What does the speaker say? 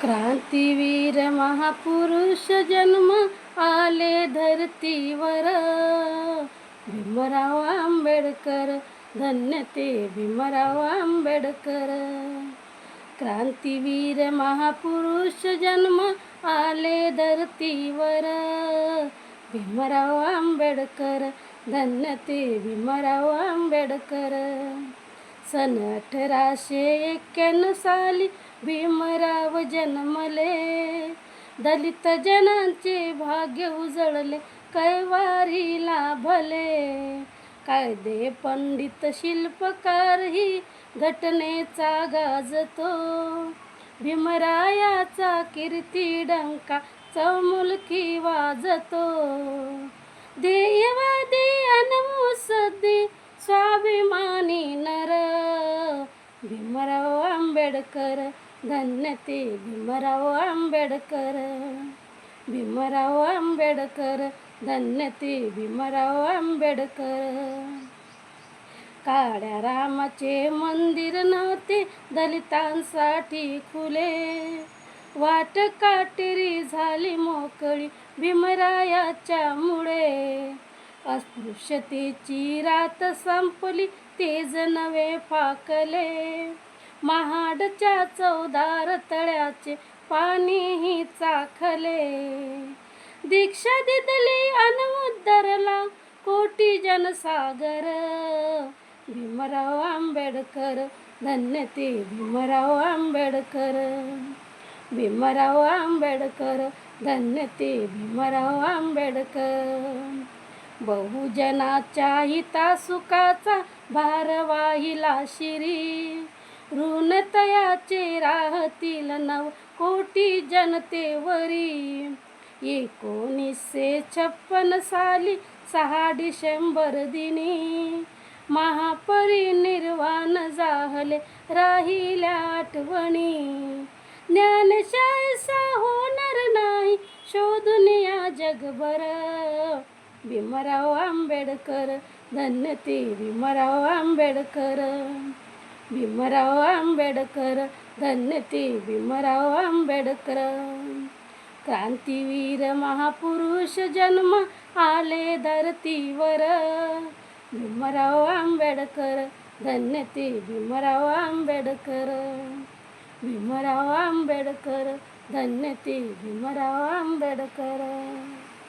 क्रांतीवीर महापुरुष जन्म आले धरतीवर. भीमराव आंबेडकर धन्य ते भीमराव आंबेडकर. क्रांतीवीर महापुरुष जन्म आले धरतीवर. भीमराव आंबेडकर धन्य ते भीमराव आंबेडकर. सन अठराशे एक्क्याण्णव साली भीमराव जन्मले. दलित जनांचे भाग्य उजळले कैवारी लाभले. कायदे पंडित शिल्पकार ही घटनेचा गाजतो. भीमरायाचा कीर्ती डंका चौमुलकी वाजतो. देयवादी अनमू आंबेडकर धन्य ते भीमराव आंबेडकर. भीमराव आंबेडकर धन्य ते भीमराव आंबेडकर. काड्या रामाचे मंदिर नव्हते दलितांसाठी खुले. वाट काटेरी झाली मोकळी भीमरायाच्या मुळे. अस्पृश्यतेची रात संपली तेज नवे फाकले. महाडच्या चौदार तळ्याचे पाणीही चाखले. दीक्षा दिदली अनमुद्दरला कोटी जनसागर. भीमराव आंबेडकर धन्य ते भीमराव आंबेडकर. भीमराव आंबेडकर धन्य ते भीमराव आंबेडकर. बहुजनाच्या हिता सुखाचा भार वाहिला शिरी. ऋणतयाचे राहतील नव कोटी जनतेवरी. एकोणीसशे छप्पन साली सहा डिसेंबर दिनी महापरिनिर्वाण झाले राहिल्या आठवणी. ज्ञानशायसा होणार नाही शोधून या जगभर. भीमराव आंबेडकर धन्य ते भीमराव आंबेडकर. भीमराव आंबेडकर धन्य ते भीमराव आंबेडकर. क्रांतीवीर महापुरुष जन्म आले धरतीवर. भीमराव आंबेडकर धन्य ते भीमराव आंबेडकर. भीमराव आंबेडकर धन्य ते भीमराव आंबेडकर.